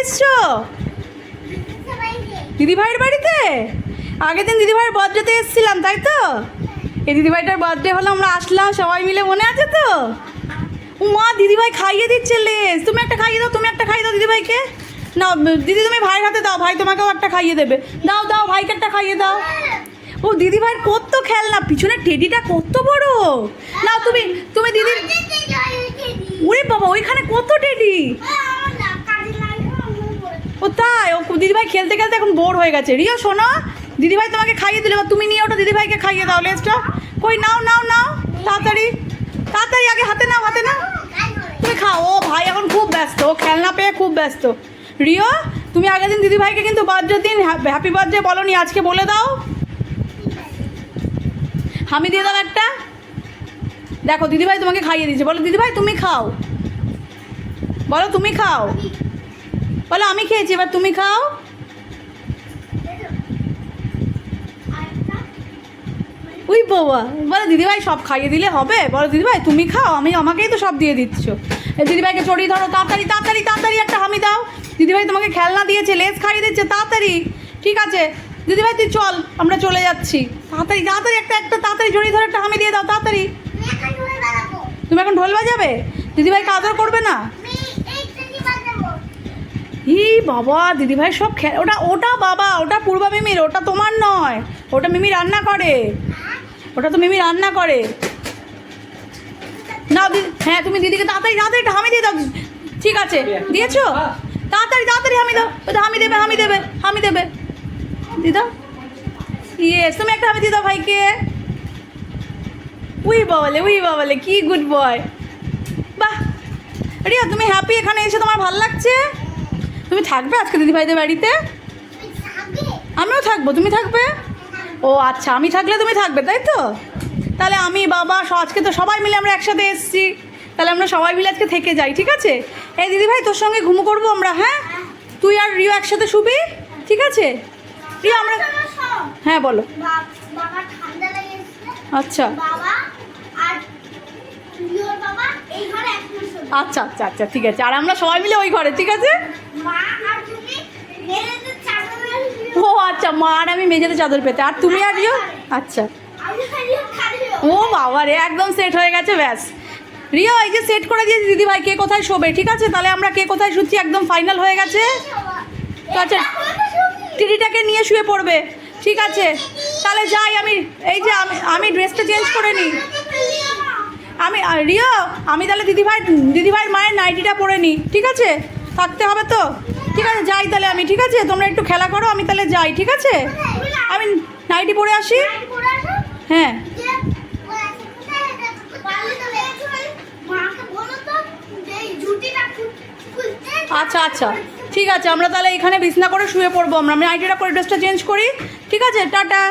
এসছো? দিদিভাইয়ের বাড়িতে? আগের দিন দিদিভাইয়ের বার্থডেতে এসেছিলাম তাই তো? এই দিদিভাইটার বার্থডে হলো আমরা আসলাম সবাই মিলে মনে আছে তো? ও মা দিদিভাই খাইয়ে দিচ্ছে লেস তুমি একটা খাইয়ে দাও তুমি একটা খাইয়ে দাও দিদিভাইকে। না দিদি তুমি ভাইয়ের হাতে দাও ভাই তোমাকেও একটা খাইয়ে দেবে। দাও দাও ভাইকে একটা খাইয়ে দাও। ও দিদি দিদিভাইয়ের কত খেলনা পিছনে টেডিটা কত বড়। না তুমি তুমি দিদি ওরে বাবা ওইখানে কত টেডি? ও তাই, ও দিদিভাই খেলতে খেলতে এখন বোর হয়ে গেছে। রিও, শোনো, দিদিভাই তোমাকে খাইয়ে দিলে, এবার তুমি নিয়ে ওটা দিদিভাইকে খাইয়ে দাও লেসটা কই, নাও নাও নাও, তাড়াতাড়ি তাড়াতাড়ি আগে হাতে নাও হাতে নাও। তুমি খাও, ও ভাই এখন খুব ব্যস্ত, ও খেলনা পেয়ে খুব ব্যস্ত। রিও, তুমি আগের দিন দিদিভাইকে কিন্তু বার্থডে দিন হ্যাপি বার্থডে বলো নি আজকে বলে দাও। আমি দিয়ে দাও একটা। দেখো, দিদিভাই তোমাকে খাইয়ে দিয়েছে, বলো, দিদিভাই, তুমি খাও। বলো, তুমি খাও। বলো আমি খেয়েছি এবার তুমি খাও। উই বাবা বলো দিদিভাই সব খাইয়ে দিলে হবে? বলো দিদিভাই তুমি খাও আমি আমাকেই তো সব দিয়ে দিচ্ছ। দিদিভাইকে চড়িয়ে ধরো তাড়াতাড়ি তাড়াতাড়ি তাড়াতাড়ি একটা হামি দাও। দিদিভাই তোমাকে খেলনা দিয়েছে লেস খাইয়ে দিচ্ছে তাড়াতাড়ি। ঠিক আছে? দিদিভাই তুই চল আমরা চলে যাচ্ছি। তাড়াতাড়ি তাড়াতাড়ি একটা একটা তাড়াতাড়ি জড়িয়ে ধরে একটা হামি দিয়ে দাও তাড়াতাড়ি। তুমি এখন ঢোল বাজাবে? দিদিভাইকে আদর করবে না? ই বাবা, দিদিভাই সব খে ওটা ওটা বাবা, ওটা পূর্বা মিমির, ওটা তোমার নয়। ওটা মিমি রান্না করে। ওটা তো মিমি রান্না করে। না দিদি হ্যাঁ তুমি দিদিকে তাড়াতাড়ি তাড়াতাড়ি হামি দিয়ে দাও। ঠিক আছে, দিয়েছ? তাড়াতাড়ি তাড়াতাড়ি হামি দাও। ওটা হামি দেবে হামি দেবে হামি দেবে। দিদা ইয়েস তুমি একটা হামি দিয়ে দাও ভাইকে। উই বাবালে উই বাবালে, কি গুড বয় বাহ! রিয়া, তুমি হ্যাপি এখানে এসে তোমার ভালো লাগছে? তুমি থাকবে আজকে দিদিভাইদের বাড়িতে? আমিও থাকব তুমি থাকবে? ও আচ্ছা আমি থাকলে তুমি থাকবে তাই তো? তাহলে আমি বাবা আজকে তো সবাই মিলে আমরা একসাথে এসেছি। তাহলে আমরা সবাই মিলে আজকে থেকে যাই ঠিক আছে? এই দিদিভাই তোর সঙ্গে ঘুমো করব আমরা হ্যাঁ? তুই আর রিও একসাথে শুবি ঠিক আছে? রিও আমরা হ্যাঁ বলো। বাবা আচ্ছা বাবা আর প্রিয়র বাবা এই ঘরে একজন শোবে আচ্ছা আচ্ছা আচ্ছা ঠিক আছে। আর আমরা সবাই মিলে ওই ঘরে ঠিক আছে? ও আচ্ছা মা আর আমি মেঝেতে চাদর পেতে। আর তুমি আর রিও আচ্ছা। ও বাবা রে একদম সেট হয়ে গেছে ব্যাস। রিও এই যে সেট করে দিয়েছি দিদি ভাই কে কোথায় শোবে ঠিক আছে? তাহলে আমরা কে কোথায় শুচ্ছি একদম ফাইনাল হয়ে গেছে। তো আচ্ছা টিটিটাকে নিয়ে শুয়ে পড়বে ঠিক আছে? তাহলে যাই আমি এই যে আমি আমি ড্রেসটা চেঞ্জ করে নিই। আমি রিও আমি তাহলে দিদিভাই, দিদিভাইয়ের মায়ের নাইটিটা পরে নিই, ঠিক আছে? থাকতে হবে তো? ঠিক আছে, যাই তাহলে আমি, ঠিক আছে? তোমরা একটু খেলা করো, আমি তাহলে যাই, ঠিক আছে? আমি নাইটি পরে আসি। হ্যাঁ। আচ্ছা আচ্ছা। ঠিক আছে, আমরা তাহলে এখানে বিছনা করে শুয়ে পড়ব আমরা। আমি নাইটিটা করে ড্রেসটা চেঞ্জ করি। ঠিক আছে? টাটা।